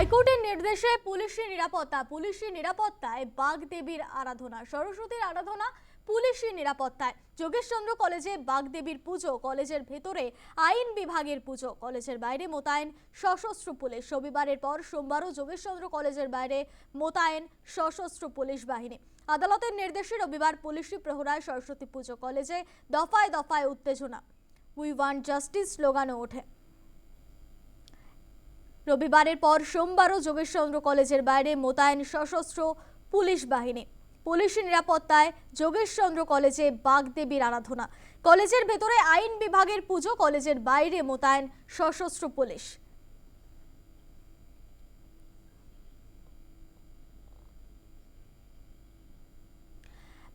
হাইকোর্টের নির্দেশে পুলিশি নিরাপত্তা পুলিশি নিরাপত্তায় বাগদেবীর আরাধনা। সরস্বতীর আরাধনা পুলিশি নিরাপত্তায়। যোগেশচন্দ্র কলেজে বাগদেবীর পুজো, কলেজের ভেতরে আইন বিভাগের পুজো, কলেজের বাইরে মোতায়েন, সশস্ত্র পুলিশ। রবিবারের পর সোমবারও যোগেশচন্দ্র কলেজের বাইরে মোতায়েন সশস্ত্র পুলিশ বাহিনী। আদালতের নির্দেশে রবিবার পুলিশি প্রহরায় সরস্বতী পুজো, কলেজে দফায় দফায় উত্তেজনা। উই ওয়ান্ট জাস্টিস, স্লোগানও ওঠে। রবিবারের পর সোমবারও যোগেশচন্দ্র কলেজের বাইরে মোতায়েন সশস্ত্র পুলিশ বাহিনী। পুলিশি নিরাপত্তায় যোগেশচন্দ্র কলেজে বাগদেবীর আরাধনা। কলেজের ভেতরে আইন বিভাগের পুজো, কলেজের বাইরে মোতায়েন সশস্ত্র পুলিশ।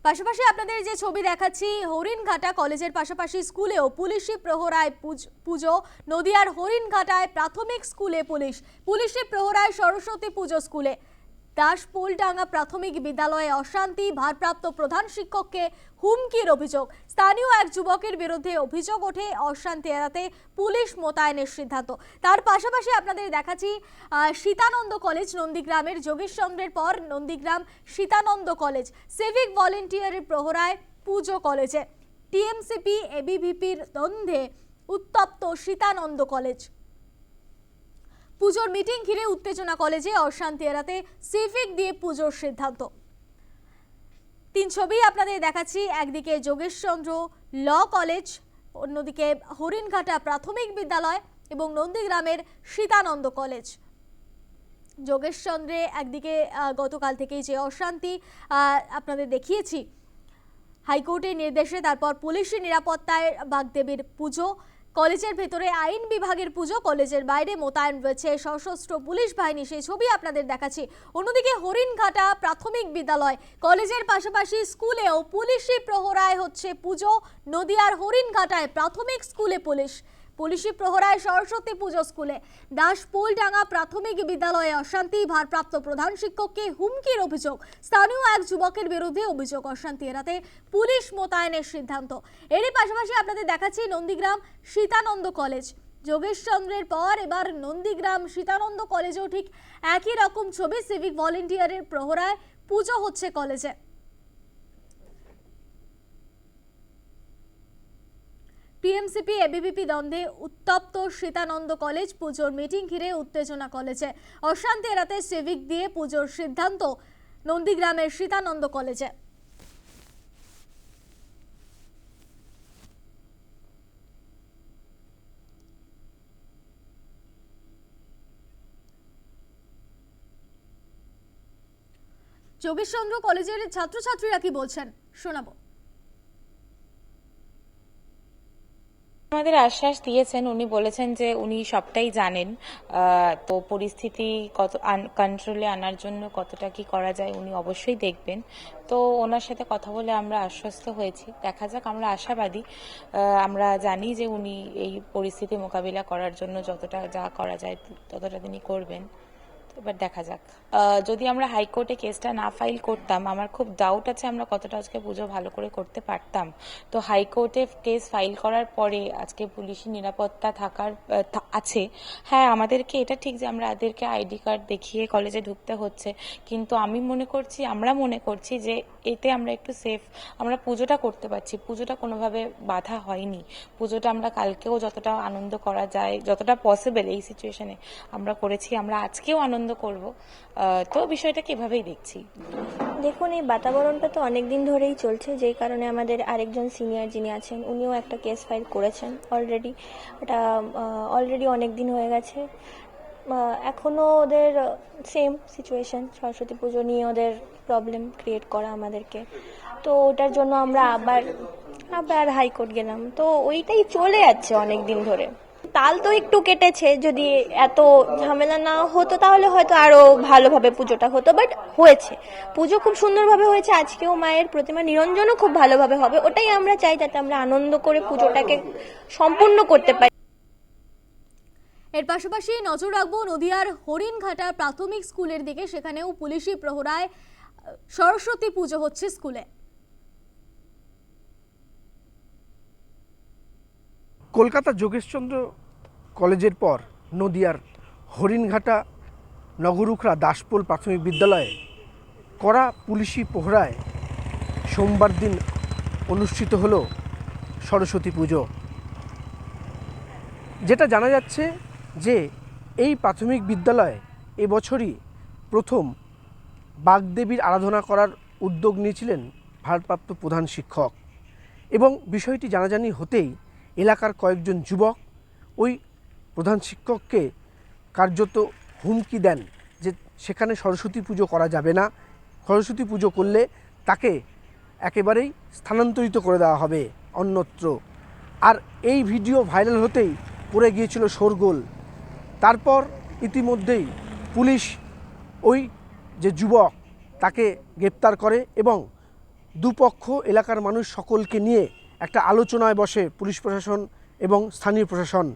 পাশাপাশি আপনাদের যে ছবি দেখাচ্ছি, হরিণঘাটা কলেজের পাশাপাশি স্কুলেও পুলিশি প্রহরায় পুজ- নদিয়ার হরিণঘাটায় প্রাথমিক স্কুলে পুলিশ, পুলিশি প্রহরায় সরস্বতী পুজো স্কুলে। দাসপোলডাঙ্গা প্রাথমিক বিদ্যালয়ে অশান্তি, ভারপ্রাপ্ত প্রধান শিক্ষককে হুমকির অভিযোগ। স্থানীয় এক যুবকের বিরুদ্ধে অভিযোগ ওঠে, অশান্তি এড়াতে পুলিশ মোতায়েনের সিদ্ধান্ত। তার পাশাপাশি আপনাদের দেখাচ্ছি সীতানন্দ কলেজ, নন্দীগ্রামের যোগেশচন্দ্রের পর নন্দীগ্রাম সীতানন্দ কলেজ। সিভিক ভলেন্টিয়ারের প্রহরায় পুজো কলেজে। টিএমসিপি এবিভিপির দ্বন্দ্বে উত্তপ্ত সীতানন্দ কলেজ। পুজোর মিটিং ঘিরে উত্তেজনা কলেজে অশান্তি এড়াতে সিভিক দিয়ে পুজোর সিদ্ধান্ত। তিন ছবি আপনাদের দেখাচ্ছি, একদিকে যোগেশচন্দ্র ল কলেজ, অন্যদিকে হরিণঘাটা প্রাথমিক বিদ্যালয় এবং নন্দীগ্রামের সীতানন্দ কলেজ। যোগেশচন্দ্রে একদিকে গতকাল থেকেই যে অশান্তি আপনাদের দেখিয়েছি। হাইকোর্টের নির্দেশে তারপর পুলিশের নিরাপত্তায় বাগদেবীর পুজো কলেজের ভেতরে আইন বিভাগের পুজো, কলেজের বাইরে মোতায়েন রয়েছে সশস্ত্র পুলিশ বাহিনী। সেই ছবি আপনাদের দেখাচ্ছি। অন্যদিকে হরিণঘাটা প্রাথমিক বিদ্যালয়, কলেজের পাশাপাশি স্কুলেও পুলিশি প্রহরায় হচ্ছে পুজো। নদিয়ার হরিণঘাটায় প্রাথমিক স্কুলে পুলিশ। পুলিশি প্রহরায় সরস্বতী পুজো স্কুলে। দাসপোলডাঙ্গা প্রাথমিক বিদ্যালয়ে অশান্তি, ভারপ্রাপ্ত প্রধান শিক্ষককে হুমকির অভিযোগ। স্থানীয় এক যুবকের বিরুদ্ধে অভিযোগ অশান্তি এড়াতে পুলিশ মোতায়েনের সিদ্ধান্ত। এরই পাশাপাশি আপনাদের দেখাচ্ছি নন্দীগ্রাম সীতানন্দ কলেজ। যোগেশচন্দ্রের পর এবার নন্দীগ্রাম সীতানন্দ কলেজেও ঠিক একই রকম ছবি সিভিক ভলেন্টিয়ারের প্রহরায় পুজো হচ্ছে কলেজে। টিএমসিপি এবিভিপি দ্বন্দ্বে উত্তপ্ত সীতানন্দ কলেজ পুজোর মিটিং ঘিরে উত্তেজনা কলেজে। অশান্তি এড়াতে সিভিক দিয়ে পুজোর সিদ্ধান্ত নন্দীগ্রামের সীতানন্দ কলেজে। যোগেশচন্দ্র কলেজের ছাত্রছাত্রীরা কি বলছেন? শোনাবো। আমাদের আশ্বাস দিয়েছেন, উনি বলেছেন যে উনি সবটাই জানেন তো পরিস্থিতি কত কন্ট্রোলে আনার জন্য কতটা কি করা যায় উনি অবশ্যই দেখবেন। তো ওনার সাথে কথা বলে আমরা আশ্বস্ত হয়েছি। দেখা যাক, আমরা আশাবাদী। আমরা জানি যে উনি এই পরিস্থিতি মোকাবিলা করার জন্য যতটা যা করা যায়, ততটা তিনি করবেন। এবার দেখা যাক। যদি আমরা হাইকোর্টে কেসটা না ফাইল করতাম, আমার খুব ডাউট আছে আমরা কতটা আজকে পুজো ভালো করে করতে পারতাম। তো হাইকোর্টে কেস ফাইল করার পরে আজকে পুলিশি নিরাপত্তা থাকার আছে। হ্যাঁ আমাদেরকে এটা ঠিক যে আমরা এদেরকে আইডি কার্ড দেখিয়ে কলেজে ঢুকতে হচ্ছে, কিন্তু আমি মনে করছি, আমরা মনে করছি যে এতে আমরা একটু সেফ আমরা পুজোটা করতে পারছি। পুজোটা কোনোভাবে বাধা হয়নি। পুজোটা আমরা কালকেও যতটা আনন্দ করা যায়, যতটা পসিবল এই সিচুয়েশনে আমরা করেছি, আমরা আজকেও আনন্দ করব। তো বিষয়টাকে এভাবেই দেখছি? দেখুন এই বাতাবরণটা তো অনেক দিন ধরেই চলছে যেই কারণে আমাদের আরেকজন সিনিয়র যিনি আছেন উনিও একটা কেস ফাইল করেছেন অলরেডি এটা অলরেডি অনেক দিন হয়ে গেছে। আহ, এখনও ওদের সেম সিচুয়েশন সরস্বতী পুজো নিয়ে ওদের প্রবলেম ক্রিয়েট করা আমাদেরকে। তো ওটার জন্য আমরা আবার আবার হাইকোর্ট গেলাম। তো ওইটাই চলে যাচ্ছে অনেক দিন ধরে। তাল তো একটু কেটেছে যদি এত ঝামেলা না হতো তাহলে হয়তো আরও ভালোভাবে পুজোটা হতো বাট হয়েছে। পুজো খুব সুন্দরভাবে হয়েছে আজকেও মায়ের প্রতিমা নিরঞ্জনও খুব ভালোভাবে হবে ওটাই আমরা চাই যাতে আমরা আনন্দ করে পুজোটাকে সম্পূর্ণ করতে পারি। এর পাশাপাশি নজর রাখব নদিয়ার হরিণঘাটা প্রাথমিক স্কুলের দিকে সেখানেও পুলিশি প্রহরায় সরস্বতী পুজো হচ্ছে স্কুলে। কলকাতা যোগেশচন্দ্র কলেজের পর নদিয়ার হরিণঘাটা নগরুখরা দাসপোল প্রাথমিক বিদ্যালয়ে কড়া পুলিশি পোহরায় সোমবার দিন অনুষ্ঠিত হল সরস্বতী পুজো। যেটা জানা যাচ্ছে যে এই প্রাথমিক বিদ্যালয়ে এবছরই প্রথম বাগদেবীর আরাধনা করার উদ্যোগ নিয়েছিলেন ভারপ্রাপ্ত প্রধান শিক্ষক। এবং বিষয়টি জানাজানি হতেই এলাকার কয়েকজন যুবক ওই প্রধান শিক্ষককে কার্যত হুমকি দেন যে সেখানে সরস্বতী পুজো করা যাবে না। সরস্বতী পুজো করলে তাকে একেবারেই স্থানান্তরিত করে দেওয়া হবে অন্যত্র। আর এই ভিডিও ভাইরাল হতেই পড়ে গিয়েছিল শোরগোল। তারপর ইতিমধ্যেই পুলিশ ওই যে যুবক তাকে গ্রেপ্তার করে এবং দুপক্ষ এলাকার মানুষ সকলকে নিয়ে একটা আলোচনায় বসে পুলিশ প্রশাসন এবং স্থানীয় প্রশাসন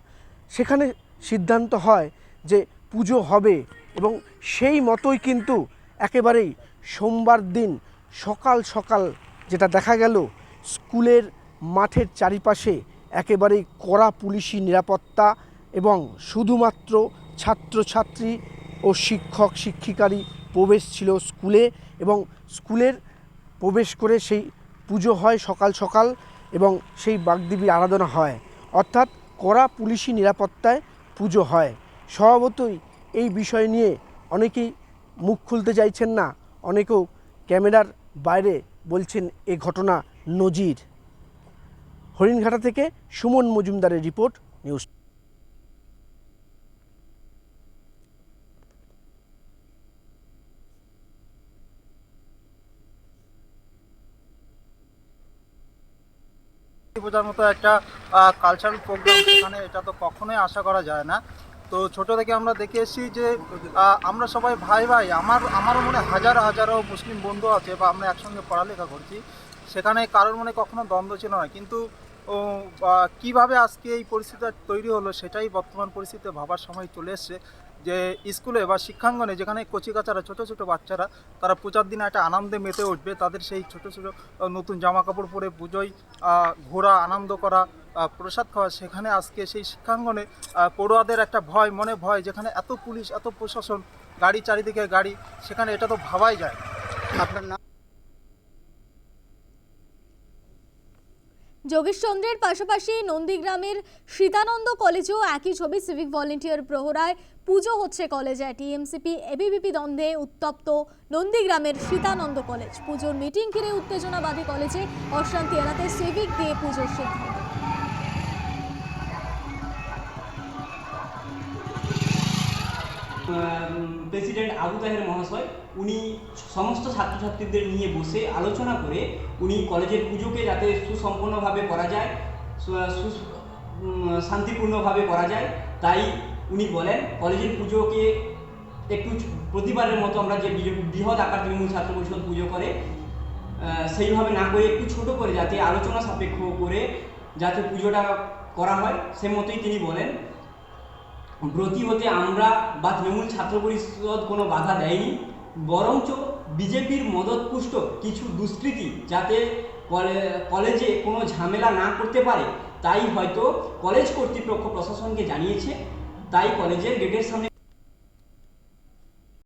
সেখানে সিদ্ধান্ত হয় যে পুজো হবে এবং সেই মতোই কিন্তু একেবারেই সোমবার দিন সকাল সকাল যেটা দেখা গেল, স্কুলের মাঠের চারিপাশে একেবারেই কড়া পুলিশি নিরাপত্তা এবং শুধুমাত্র ছাত্রছাত্রী ও শিক্ষক, শিক্ষিকারই প্রবেশ ছিল স্কুলে এবং স্কুলের প্রবেশ করে সেই পুজো হয় সকাল সকাল এবং সেই বাগদেবীর আরাধনা হয়। অর্থাৎ কড়া পুলিশি নিরাপত্তায় পুজো হয়। স্বভাবতই এই বিষয় নিয়ে অনেকেই মুখ খুলতে চাইছেন না, অনেকেও ক্যামেরার বাইরে বলছেন এ ঘটনা নজির। হরিণঘাটা থেকে সুমন মজুমদারের রিপোর্ট, নিউজ পূজার মতো একটা কালচারাল প্রোগ্রাম সেখানে এটা তো কখনোই আশা করা যায় না। তো ছোট থেকে আমরা দেখে এসেছি যে আমরা সবাই ভাই ভাই, আমার, আমারও মনে হাজার, হাজারো মুসলিম বন্ধু আছে বা আমরা একসঙ্গে পড়ালেখা করছি। সেখানে কারোর মনে কখনো দ্বন্দ্ব ছিল না, কিন্তু কীভাবে আজকে এই পরিস্থিতি তৈরি হলো সেটাই বর্তমান পরিস্থিতিতে ভাবার সময় চলে এসছে। যে স্কুলে বা শিক্ষাঙ্গনে যেখানে কচিকাচারা, ছোট ছোট বাচ্চারা, তারা পূজার দিনে একটা আনন্দে মেতে উঠবে। তাদের সেই ছোট ছোট নতুন জামা কাপড় পরে পুজোয় ঘোরা, আনন্দ করা প্রসাদ খাওয়া, সেখানে আজকে সেই শিক্ষাঙ্গনে পড়ুয়াদের একটা ভয়, মনে ভয়, যেখানে এত পুলিশ, এত প্রশাসন, গাড়ি চারিদিকে গাড়ি, সেখানে এটা তো ভাবাই যায় আপনার নাম? যোগেশচন্দ্রের পাশাপাশি নন্দীগ্রামের সীতানন্দ কলেজেও একই ছবি সিভিক ভলেন্টিয়ার প্রহরায়। পুজো হচ্ছে কলেজে। টিএমসিপি, এবিভিপি দ্বন্দ্বে উত্তপ্ত নন্দীগ্রামের সীতানন্দ কলেজ। পুজোর মিটিং ঘিরে উত্তেজনাবাদী কলেজে অশান্তি এড়াতে সিভিক দিয়ে পুজোর সিদ্ধান্ত। প্রেসিডেন্ট আবু তাহের মহাশয়, উনি সমস্ত ছাত্রছাত্রীদের নিয়ে বসে আলোচনা করে উনি কলেজের পুজোকে যাতে সুসম্পন্নভাবে করা যায় শান্তিপূর্ণভাবে করা যায়, তাই উনি বলেন, কলেজের পুজোকে একটু প্রতিবারের মতো আমরা যে বৃহ- বৃহৎ আকার তৃণমূল ছাত্র পরিষদ পুজো করে সেইভাবে না করে একটু ছোট করে যাতে আলোচনা সাপেক্ষ করে যাতে পুজোটা করা হয়, সে মতোই তিনি বলেন। ব্রতী হতে আমরা বা তৃণমূল ছাত্র পরিষদ কোনো বাধা দেয়নি, বরঞ্চ বিজেপির মদতপুষ্ট কিছু দুষ্কৃতি যাতে কলেজে কোনো ঝামেলা না করতে পারে, তাই হয়তো কলেজ কর্তৃপক্ষ প্রশাসনকে জানিয়েছে, তাই কলেজের গেটের সামনে